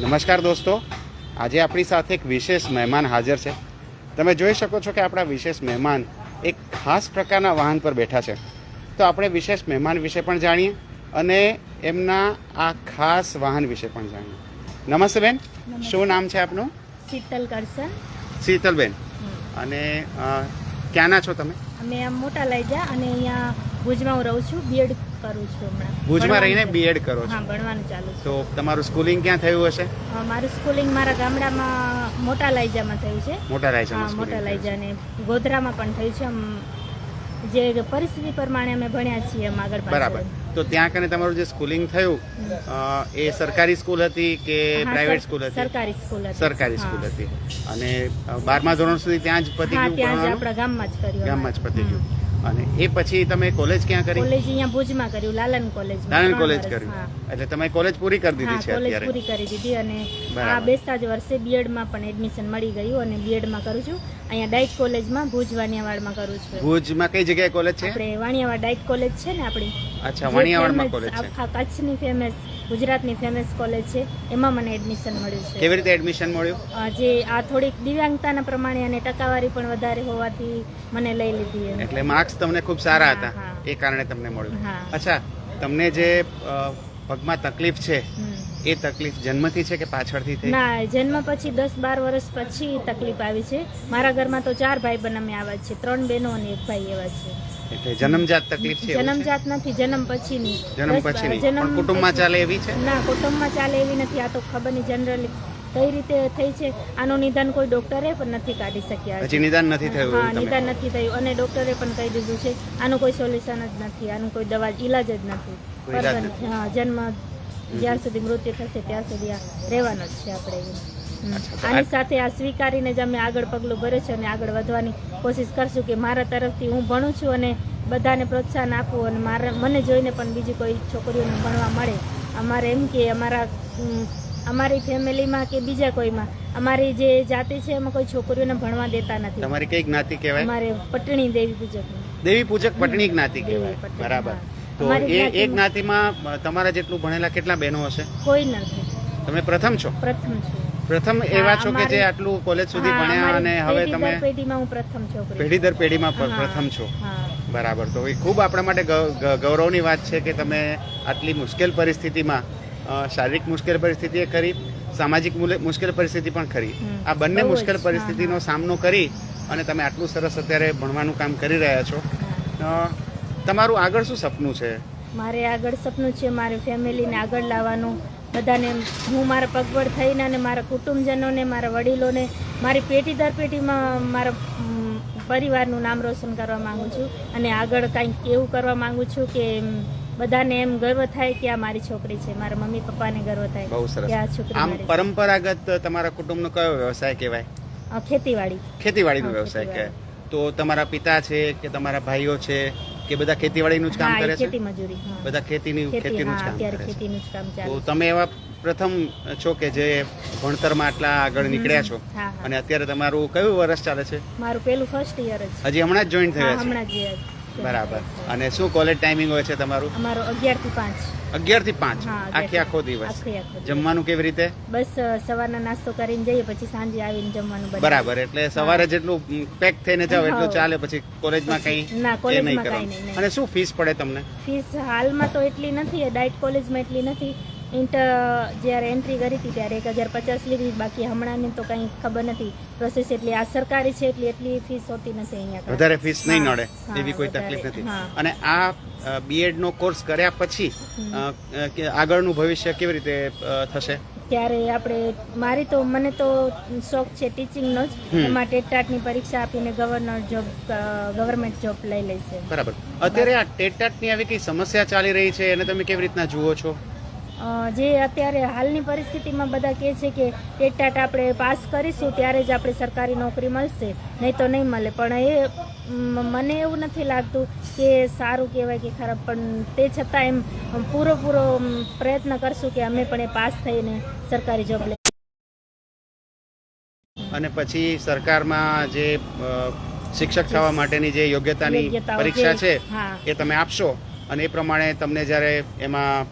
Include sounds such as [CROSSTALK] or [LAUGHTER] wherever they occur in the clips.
નમસ્કાર દોસ્તો. આજે આપણી સાથે એક વિશેષ મહેમાન હાજર છે. તમે જોઈ શકો છો કે આપણા વિશેષ મહેમાન એક ખાસ પ્રકારના વાહન પર બેઠા છે. તો આપણે વિશેષ મહેમાન વિશે પણ જાણીએ અને એમના આ ખાસ વાહન વિશે પણ જાણીએ. નમસ્તે બેન. શું નામ છે આપનું? શીતલ કરસન શીતલબેન અને ક્યાંના છો તમે? અમે આમ મોટા લઈ જા અને અહીંયા ભુજમાં હું રહું છું બીએડ કરું છું હમણાં. ભુજમાં રહીને બીએડ કરો છો? હા ભણવાનું ચાલુ છે. તો તમારું સ્કૂલિંગ ક્યાં થયું હશે? અ, મારું સ્કૂલિંગ મારા ગામડામાં મોટા લાઈજામાં થયું છે. મોટા હા મોટા schooling લાઈજા ને ગોધરામાં પણ થયું છે. આમ જે પરિસ્થિતિ પ્રમાણે અમે ભણ્યા છીએ એમ આગળ પાછળ. બરાબર. તો ત્યાં કને તમારું જે સ્કૂલિંગ થયું અ, એ સરકારી સ્કૂલ હતી કે હા, પ્રાઇવેટ સર- સ્કૂલ હતી? સરકારી સ્કૂલ હતી. સરકારી હા. સ્કૂલ હતી. અને અ, બારમા ધોરણ સુધી ત્યાં જ પતી હા ગયું ત્યાં જ ભણવાનું? આપણા ગામમાં જ કર્યું ગામમાં જ પતી ગયું. અને એ પછી તમે કોલેજ ક્યાં કરી? કોલેજ અહીંયા ભુજમાં કર્યું લાલન કોલેજ લાલન કોલેજ કર્યું. એટલે તમે કોલેજ પૂરી કરી દીધી છે કોલેજ અત્યારે. પૂરી કરી દીધી અને આ બેસતા જ વર્ષે બીએડમાં પણ એડમિશન મળી ગયું અને બીએડમાં કરું છું. અહીંયા ડાઇટ કોલેજમાં ભુજ વાણિયાવાડમાં કરું છું. ભુજમાં કઈ જગ્યાએ કોલેજ છે? આપણે વાણિયાવાડ ડાઇટ કોલેજ છે ને આપણી? અચ્છા વાણિયાવાડમાં કોલેજ છે. આખા કચ્છની ફેમસ ગુજરાતની ફેમસ કોલેજ છે. એમાં મને એડમિશન મળ્યું છે. કેવી રીતે એડમિશન મળ્યું? જે આ થોડીક દિવ્યાંગતાના પ્રમાણે અને ટકાવારી પણ વધારે હોવાથી મને લઈ લીધી એટલે માર્ક્સ તમને ખૂબ સારા હતા. એ કારણે તમને મળ્યું. અચ્છા તમને જે પગમાં તકલીફ છે? એ તકલીફ જન્મથી છે કે પાછળથી થઈ? ના જન્મ પછી દસ બાર વર્ષ પછી તકલીફ આવી છે. મારા ઘરમાં તો ચાર ભાઈ બન અમે આવા છે. ત્રણ બહેનો અને એક ભાઈ એવા છે. એટલે જન્મજાત તકલીફ છે જન્મજાત નથી જન્મ પછીની જન્મ પછીની પણ કુટુંબમાં ચાલે એવી છે? ના કુટુંબમાં ચાલે એવી નથી. આ તો ખબર નહીં જનરલી કઈ રીતે થઈ છે? આનું નિદાન કોઈ ડોક્ટરે પણ નથી કાઢી શક્યા હજી. નિદાન નથી થયું હા નિદાન નથી થયું. અને ડોક્ટરે પણ કહી દીધું છે આનું કોઈ સોલ્યુશન જ નથી. આનું કોઈ દવા ઈલાજ જ નથી. હા જન્મ જ્યાં સુધી મૃત્યુ થશે ત્યાં સુધી રહેવાનો જ છે આપણે આની સાથે આ સ્વીકારીને જ અમે આગળ પગલું ભર્યું છે અને આગળ વધવાની કોશિશ કરશું કે મારા તરફથી હું ભણું છું અને બધાને પ્રોત્સાહન આપું અને મારા મને જોઈને પણ બીજી કોઈ છોકરીઓને ભણવા મળે. અમારે એમ કે અમારા અમારી ફેમિલીમાં કે બીજા કોઈમાં અમારી જે જાતિ છે એમાં કોઈ છોકરીઓને ભણવા દેતા નથી. તમારી કઈ જ્ઞાતિ કહેવાય? અમારે પટણી દેવી પૂજક. દેવી પૂજક પટણી જ્ઞાતિ કહેવાય. બરાબર. તો એ એ જ્ઞાતિમાં- તમારા જેટલું ભણેલા કેટલા બહેનો હશે? કોઈ નથી. તમે પ્રથમ છો? પ્રથમ છું. પ્રથમ એવા છો કે જે આટલું કોલેજ સુધી ભણ્યા અને હવે તમે પેઢીમાં હું પ્રથમ છો પેઢી દર પેઢીમાં પ્ર- પ્રથમ છો. બરાબર. તો એ ખૂબ આપણા માટે ગૌરવની વાત છે કે તમે આટલી મુશ્કેલ પરિસ્થિતિમાં શારીરિક મુશ્કેલ પરિસ્થિતિ એ ખરી સામાજિક મુશ્કેલ પરિસ્થિતિ પણ ખરી આ બંને મુશ્કેલ પરિસ્થિતિનો સામનો કરી અને તમે આટલું સરસ અત્યારે ભણવાનું કામ કરી રહ્યા છો. તમારું આગળ શું સપનું છે? મારે આગળ સપનું છે મારે ફેમિલીને આગળ લાવવાનું. બધાને હું મારા પગભર થઈને અને મારા કુટુંબજનોને મારા વડીલોને મારી પેઢી દર પેઢીમાં મારા પરિવારનું નામ રોશન કરવા માગું છું. અને આગળ કાંઈક એવું કરવા માગું છું કે બધાને એમ ગર્વ થાય કે આ મારી છોકરી છે મારા મમ્મી પપ્પાને ગર્વ થાય બહુ સરસ. કે આ છોકરી આમ મારી પરંપરાગત તમારા કુટુંબનો કયો વ્યવસાય કહેવાય? અ, ખેતીવાડી. ખેતીવાડીનો હા, વ્યવસાય કહેવાય. ખેતીવાડી. તો તમારા પિતા છે કે તમારા ભાઈઓ છે? કે બધા ખેતીવાડીનું જ કામ કરે છે? ખેતી મજૂરી. બધા ખેતીની ખેતી ખેતીનું જ કામ કરે છે. ખેતીનું જ કામ ચાલે તો તમે એવા પ્રથમ છો કે જે ભણતરમાં આટલા આગળ નીકળ્યા છો? અને અત્યારે તમારું કયું વર્ષ ચાલે છે? મારું પેલું ફર્સ્ટ યર જ. હજી હમણાં જ જોઈન થયા છે? હમણાં જ બરાબર. અને શું કોલેજ ટાઈમિંગ હોય છે તમારું? અમારો અગિયારથી પાંચ? અગિયારથી પાંચ આખી આખો દિવસ. જમવાનું કેવી રીતે? બસ સવારના નાસ્તો કરીને જઈએ પછી સાંજે આવીને જમવાનું. બરાબર એટલે સવારે જેટલું પેક થઈને જાવ એટલું ચાલે પછી કોલેજમાં કઈ [LAUGHS] ના, કોલેજમાં કઈ નહીં. અને શું ફીસ પડે તમને? ફીસ હાલમાં તો એટલી નથી ડાયટ કોલેજમાં એટલી નથી. ઇન્ટર જ્યારે એન્ટ્રી કરી હતી ત્યારે એક હજાર પચાસ લીધી બાકી હમણાંની તો કંઈ ખબર નથી. પ્રોસેસ એટલી આ સરકારી છે એટલી એટલી ફીસ હોતી નથી અહીંયા વધારે ફીસ નહીં નડે એવી કોઈ તકલીફ નથી. અને આ બીએડ નો કોર્સ કર્યા પછી આગળનું ભવિષ્ય કેવી રીતે થશે? ત્યારે આપણે મારી તો મને તો શોખ છે ટીચિંગનો જ. એમાં ટેટાટની પરીક્ષા આપીને ગવર્નર જોબ ગવર્મેન્ટ જોબ લઈ લઈશે. બરાબર. અત્યારે આ ટેટાટની આવી કઈ સમસ્યા ચાલી રહી છે? એને તમે કેવી રીતના જુઓ છો? જે અત્યારે હાલની પરિસ્થિતિમાં બધા કહે છે કે ટેટાટ આપણે પાસ કરીશું ત્યારે જ આપણે સરકારી નોકરી મળશે. નહીં તો નહીં મળે. પણ એ મને એવું નથી લાગતું કે સારું કહેવાય કે ખરાબ. પણ તે છતાં એમ પૂરો પૂરો પ્રયત્ન કરશું કે અમે પણ એ પાસ થઈને સરકારી જોબ લે અને પછી સરકારમાં જે શિક્ષક થવા માટેની જે યોગ્યતાની પરીક્ષા છે એ તમે આપશો? અને એ પ્રમાણે તમને જ્યારે એમાં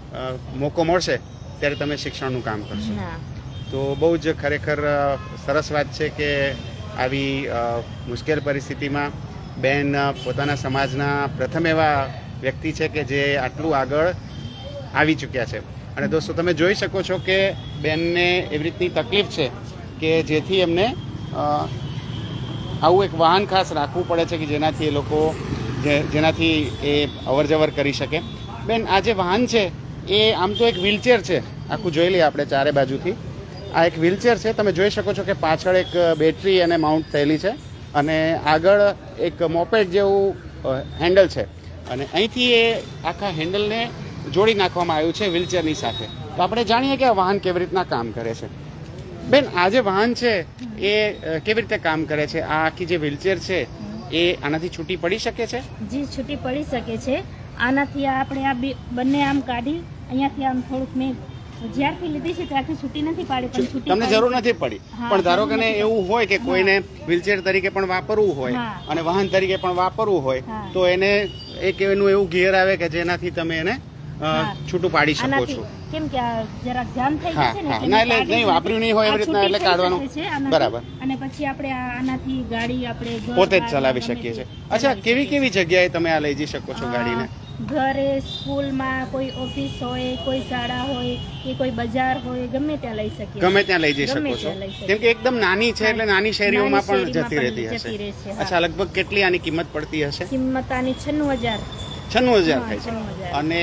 મોકો મળશે ત્યારે તમે શિક્ષણનું કામ કરશો. તો બહુ જ ખરેખર સરસ વાત છે કે આવી મુશ્કેલ પરિસ્થિતિમાં બેન પોતાના સમાજના પ્રથમ એવા વ્યક્તિ છે કે જે આટલું આગળ આવી ચૂક્યા છે. અને દોસ્તો તમે જોઈ શકો છો કે બેનને એવી રીતની તકલીફ છે કે જેથી એમને આવું એક વાહન ખાસ રાખવું પડે છે કે જેનાથી એ લોકો જેનાથી એ અવર જવર કરી શકે. બેન, આ જે વાહન છે, એ આમ તો એક વ્હીલચેર છે. આખું જોઈ લઈએ આપણે ચારે બાજુથી. આ એક વ્હીલચેર છે. તમે જોઈ શકો છો કે પાછળ એક બેટરી અને માઉન્ટ થયેલી છે અને આગળ એક મોપેડ જેવું હેન્ડલ છે. અને અહીંથી એ આખા હેન્ડલને જોડી નાખવામાં આવ્યું છે વ્હીલચેરની સાથે. તો આપણે જાણીએ કે આ વાહન કેવી રીતના કામ કરે છે. બેન, આ જે વાહન છે, એ કેવી રીતે કામ કરે છે? આ આખી જે વ્હીલચેર છે એ આનાથી છૂટી પડી શકે છે? જી છૂટી પડી શકે છે. આનાથી આપણે આ બંને આમ કાઢી અહીંયાથી આમ થોડુંક મેં જ્યારથી લીધી છે ત્યારથી છૂટી નથી પાડી પણ છૂટી તમને જરૂર નથી પડી. પણ ધારો કે એવું હોય કે કોઈને વ્હીલચેર તરીકે પણ વાપરવું હોય અને વાહન તરીકે પણ વાપરવું હોય તો એને એક એનું એવું ગેર આવે કે જેનાથી તમે એને. છૂટું પાડી શકો છો. કેમ કે જરાક જામ થઈ જશે ને એટલે ના, એટલે નહીં, વાપર્યું નહીં હોય એવી રીતના એટલે કાઢવાનું. બરાબર. અને પછી આપણે આનાથી ગાડી આપણે પોતે જ ચલાવી શકીએ છીએ. અચ્છા કેવી કેવી જગ્યાએ તમે આ લઈ જઈ શકો છો ગાડીને? ઘરે સ્કૂલમાં કોઈ ઓફિસ હોય કોઈ શાળા હોય કે કોઈ બજાર હોય ગમે ત્યાં લઈ શકીએ ગમે ત્યાં લઈ જઈ શકો છો. કેમ કે એકદમ નાની છે એટલે નાની શેરીઓમાં પણ જતી રહેતી હશે. અચ્છા લગભગ કેટલી આની કિંમત પડતી હશે? કિંમત આની છન્નું હજાર. છન્નું હજાર થાય છે. અને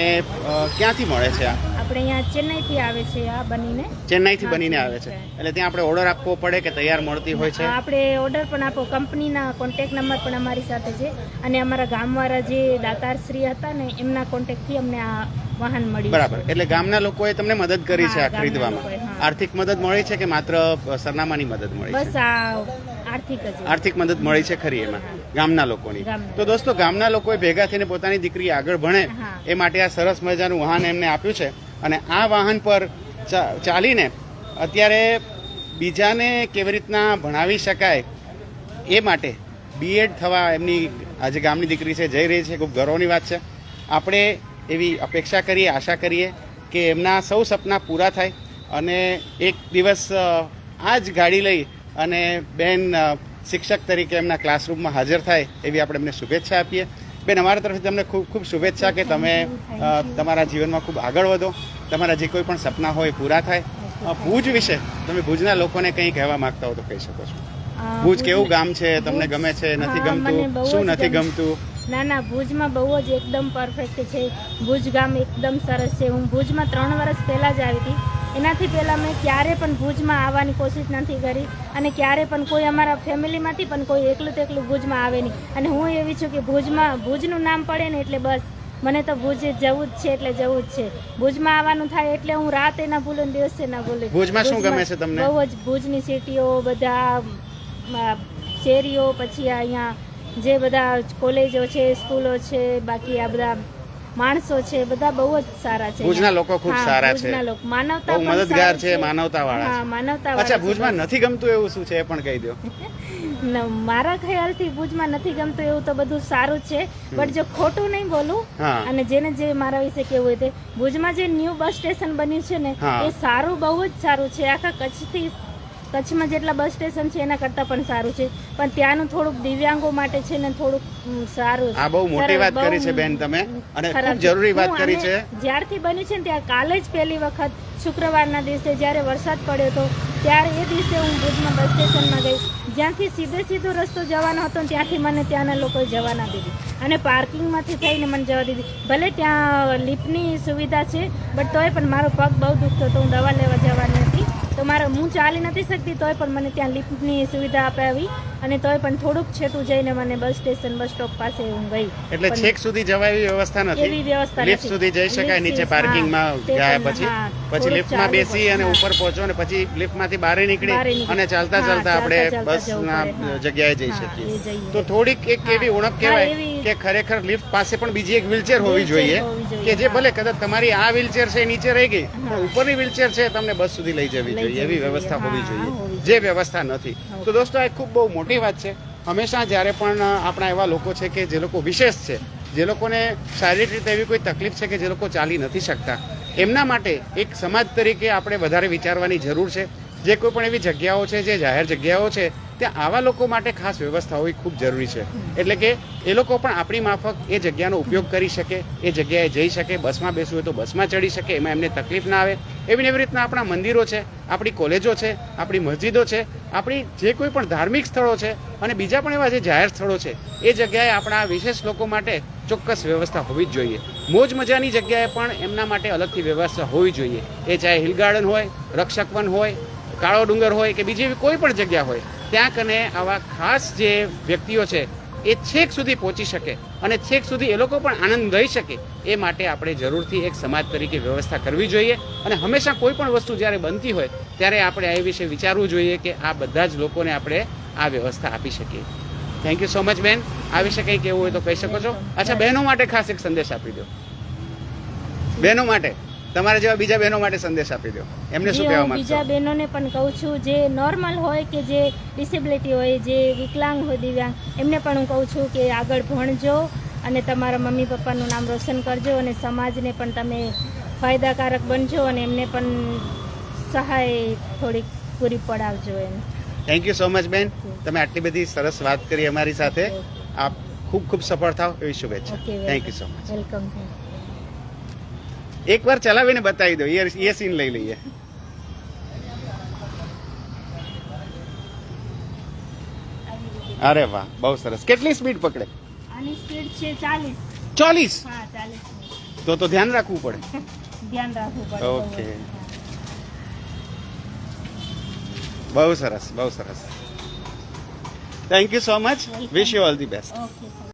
ક્યાંથી મળે છે આ? આપણે અહીંયા ચેન્નઈથી આવે છે આ બનીને. ચેન્નાઈથી બનીને આવે છે. એટલે ત્યાં આપણે ઓર્ડર આપવો પડે કે તૈયાર મળતી હોય છે? આપણે ઓર્ડર પણ આપો. કંપનીના કોન્ટેક નંબર પણ અમારી સાથે છે. અને અમારા ગામવાળા જે દાતારશ્રી હતા ને એમના કોન્ટેકથી અમને આ વાહન મળ્યું બરાબર. એટલે ગામના લોકોએ તમને મદદ કરી છે આ ખરીદવામાં. આર્થિક મદદ મળી છે કે માત્ર સરનામાની મદદ મળી બસ આ આર્થિક મદદ મળી છે ખરી એમાં ગામના લોકોની. તો દોસ્તો ગામના લોકોએ ભેગા થઈને પોતાની દીકરી આગળ ભણે એ માટે આ સરસ મજાનું વાહન એમને આપ્યું છે. અને આ વાહન પર ચાલીને અત્યારે બીજાને કેવી રીતના ભણાવી શકાય એ માટે બીએડ થવા એમની આજે ગામની દીકરી છે જઈ રહી છે ખૂબ ગૌરવની વાત છે. આપણે એવી અપેક્ષા કરીએ આશા કરીએ કે એમના સૌ સપના પૂરા થાય અને એક દિવસ આ જ ગાડી લઈ અને બેન શિક્ષક તરીકે એમના ક્લાસરૂમમાં હાજર થાય એવી આપણે એમને શુભેચ્છા આપીએ. બેન અમારા તરફથી તમને ખૂબ ખૂબ શુભેચ્છા કે તમે તમારા જીવનમાં ખૂબ આગળ વધો. તમારા જે કોઈ પણ સપના હોય પૂરા થાય. ભુજ વિશે તમે ભુજના લોકોને કંઈ કહેવા માંગતા હો તો કહી શકો છો? ભુજ કેવું ગામ છે? તમને ગમે છે? નથી ગમતું? શું નથી ગમતું? ના ના ભુજમાં બહુ જ એકદમ પરફેક્ટ છે. ભુજ ગામ એકદમ સરસ છે. હું ભુજમાં ત્રણ વર્ષ પહેલાં જ આવી હતી. એનાથી પહેલાં મેં ક્યારે પણ ભુજમાં આવવાની કોશિશ નથી કરી અને ક્યારે પણ કોઈ અમારા ફેમિલીમાંથી પણ કોઈ એકલું તેકલું ભુજમાં આવે નહીં. અને હું એવી છું કે ભુજમાં ભુજનું નામ પડે ને એટલે બસ. મને તો ભુજ જવું જ છે એટલે જવું જ છે. ભુજમાં આવવાનું થાય એટલે હું રાતે ના ભૂલું દિવસે ના ભૂલું. ભુજમાં શું ગમે છે તમને? બહુ જ ભુજની સિટીઓ બધા શેરીઓ પછી આ અહીંયા જે બધા કોલેજો છે સ્કૂલો છે બાકી આ બધા માણસો છે બધા બહુ જ સારા છે. ભુજના લોકો ખૂબ સારા છે. ભુજના લોકો. માનવતા બહુ મદદગાર છે માનવતા વાળા હા માનવતા અચ્છા ભુજમાં નથી ગમતું એવું શું છે એ પણ કહી દો. [LAUGHS] મારા ખ્યાલથી ભુજમાં નથી ગમતું એવું તો બધું સારું છે. બટ જો ખોટું નહીં બોલું અને જેને જે મારા વિશે કેવું હોય તે ભુજમાં જે ન્યૂ બસ સ્ટેશન બન્યું છે ને એ સારું બહુ જ સારું છે. આખા કચ્છથી કચ્છમાં જેટલા બસ સ્ટેશન છે એના કરતાં પણ સારું છે. પણ ત્યાંનું થોડુંક દિવ્યાંગો માટે છે ને થોડુંક સારું આ બહુ મોટી વાત કરી છે બેન તમે અને ખૂબ જરૂરી વાત કરી છે. જ્યારથી બન્યું છે ને ત્યાં કાલે જ પહેલી વખત શુક્રવારના દિવસે જ્યારે વરસાદ પડ્યો હતો ત્યારે એ દિવસે હું ભુજમાં બસ સ્ટેશનમાં ગઈ. જ્યાંથી સીધે સીધો રસ્તો જવાનો હતો ત્યાંથી મને ત્યાંના લોકોએ જવા ના દીધી અને પાર્કિંગમાંથી થઈને મને જવા દીધી. ભલે ત્યાં લિફ્ટની સુવિધા છે બટ તોય પણ મારો પગ બહુ દુખતો હતો. હું દવા લેવા જવાની તો મારે હું ચાલી નથી શકતી તોય પણ મને ત્યાં લિફ્ટની સુવિધા અપાવી. અને તોય પણ થોડુંક છેટું જઈને મને બસ સ્ટેશન બસ સ્ટોપ પાસે હું ગઈ. એટલે છેક સુધી જવાય એવી વ્યવસ્થા એવી નથી. વ્યવસ્થા લિફ્ટ સુધી જઈ શકાય નીચે પાર્કિંગમાં ગયા પછી? પછી લિફ્ટમાં બેસી અને ઉપર પહોંચો અને પછી લિફ્ટમાંથી બહાર નીકળી બહાર નીકળી. અને ચાલતા ચાલતા આપણે બસ ના બસના જગ્યાએ જઈ શકીએ. તો થોડીક એક એવી ઉણપ કહેવાય કે ખરેખર લિફ્ટ પાસે પણ બીજી એક વ્હીલચેર હોવી જોઈએ કે જે ભલે કદાચ તમારી આ વ્હીલચેર છે નીચે રહી ગઈ પણ ઉપરની વ્હીલચેર છે તમને બસ સુધી લઈ જવી જોઈએ એવી વ્યવસ્થા હોવી જોઈએ. જે વ્યવસ્થા નથી. તો દોસ્તો, આ ખૂબ બહુ મોટી વાત છે. હંમેશા જ્યારે પણ આપણા એવા લોકો છે કે જે લોકો વિશેષ છે, જે લોકોને શારીરિક રીતે એવી કોઈ તકલીફ છે કે જે લોકો ચાલી નથી શકતા, એમના માટે એક સમાજ તરીકે આપણે વધારે વિચારવાની જરૂર છે. જે કોઈ પણ એવી જગ્યાઓ છે, જે જાહેર જગ્યાઓ છે ત્યાં આવા લોકો માટે ખાસ વ્યવસ્થા હોવી ખૂબ જરૂરી છે. એટલે કે એ લોકો પણ આપણી માફક એ જગ્યાનો ઉપયોગ કરી શકે, એ જગ્યાએ જઈ શકે, બસમાં બેસવું હોય તો બસમાં ચડી શકે, એમાં એમને તકલીફ ના આવે. એવી એવી રીતના આપણા મંદિરો છે, આપણી કોલેજો છે, આપણી મસ્જિદો છે, આપણી જે કોઈ પણ ધાર્મિક સ્થળો છે અને બીજા પણ એવા જે જાહેર સ્થળો છે, એ જગ્યાએ આપણા વિશેષ લોકો માટે ચોક્કસ વ્યવસ્થા હોવી જ જોઈએ. મોજ મજાની જગ્યાએ પણ એમના માટે અલગથી વ્યવસ્થા હોવી જોઈએ. એ ચાહે હિલ ગાર્ડન હોય રક્ષકવન હોય, કાળો ડુંગર હોય કે બીજી એવી કોઈ પણ જગ્યા હોય ત્યાં કને આવા ખાસ જે વ્યક્તિઓ છે એ છેક સુધી પહોંચી શકે અને છેક સુધી એ લોકો પણ આનંદ લઈ શકે એ માટે આપણે જરૂરથી એક સમાજ તરીકે વ્યવસ્થા કરવી જોઈએ અને હંમેશા કોઈ પણ વસ્તુ જ્યારે બનતી હોય ત્યારે આપણે એ વિશે વિચારવું જોઈએ કે આ બધા જ લોકોને આપણે આ વ્યવસ્થા આપી શકીએ. થેન્ક યુ સો મચ બેન. આ વિશે કંઈ કહેવું હોય તો કહી શકો છો? અચ્છા બહેનો માટે ખાસ એક સંદેશ આપી દો. બહેનો માટે? તમારા જેવા બીજા બહેનો માટે સંદેશ આપી દો. એમને શું કહેવા હું બીજા બહેનોને પણ કહું છું જે નોર્મલ હોય કે જે ડિસેબિલિટી હોય જે વિકલાંગ હોય દિવ્યાંગ એમને પણ હું કહું છું કે આગળ ભણજો અને તમારા મમ્મી પપ્પાનું નામ રોશન કરજો અને સમાજને પણ તમે ફાયદાકારક બનજો અને એમને પણ સહાય થોડીક પૂરી પડાવજો એમ. થેન્ક યુ સો મચ બેન. તમે આટલી બધી સરસ વાત કરી અમારી સાથે. આપ ખૂબ ખૂબ સફળ થાવ એવી શુભેચ્છા. Thank you so much welcome એકવાર ચલાવીને બતાવી દો. એ સીન લઈ લઈએ. અરે વાહ બહુ સરસ. કેટલી સ્પીડ પકડે? આની સ્પીડ છે ચાલીસ. ચોલીસ? હા ચાલીસ તો તો ધ્યાન રાખવું પડે. [LAUGHS] ધ્યાન રાખવું પડે. ઓકે. બહુ સરસ બહુ સરસ. Thank you so much wish you all the best okay